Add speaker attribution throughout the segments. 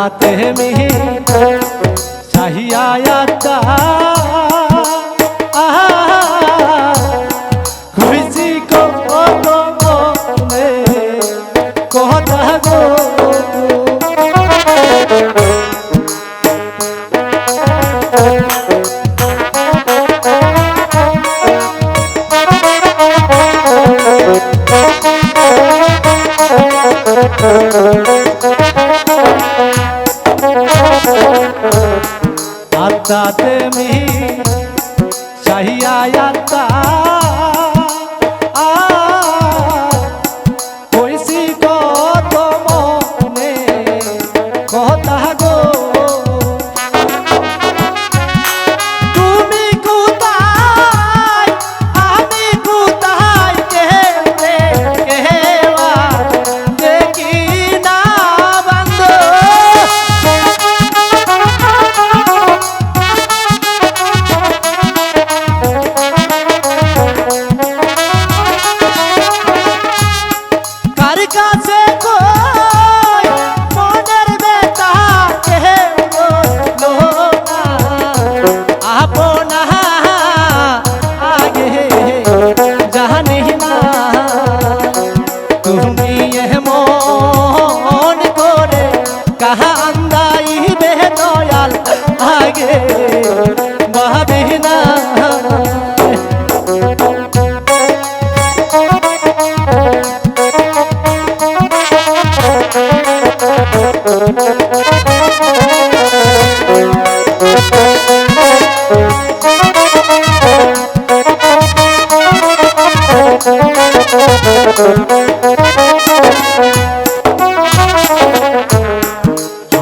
Speaker 1: आते हैं में सही आया था खुशी को ओ, ओ, ओ,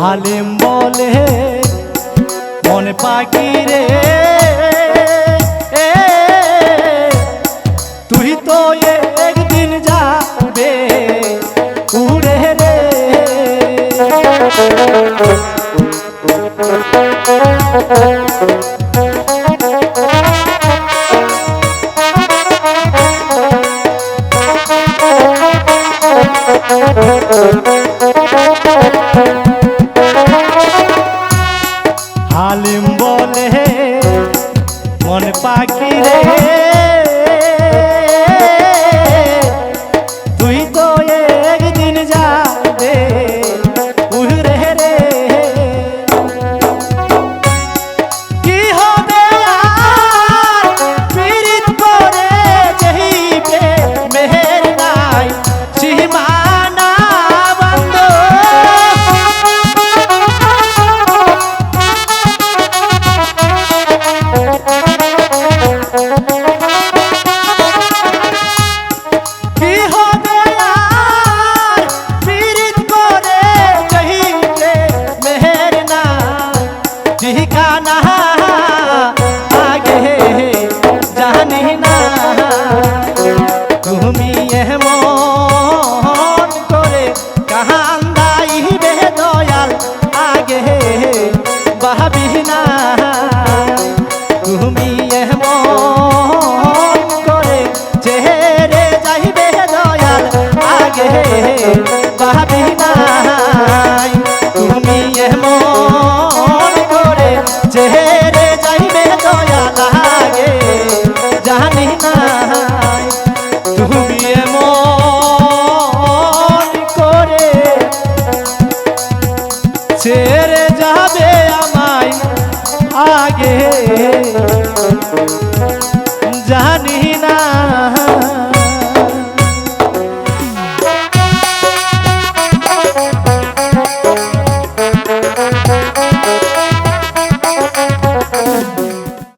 Speaker 1: হালিম বলে মন পাখি রে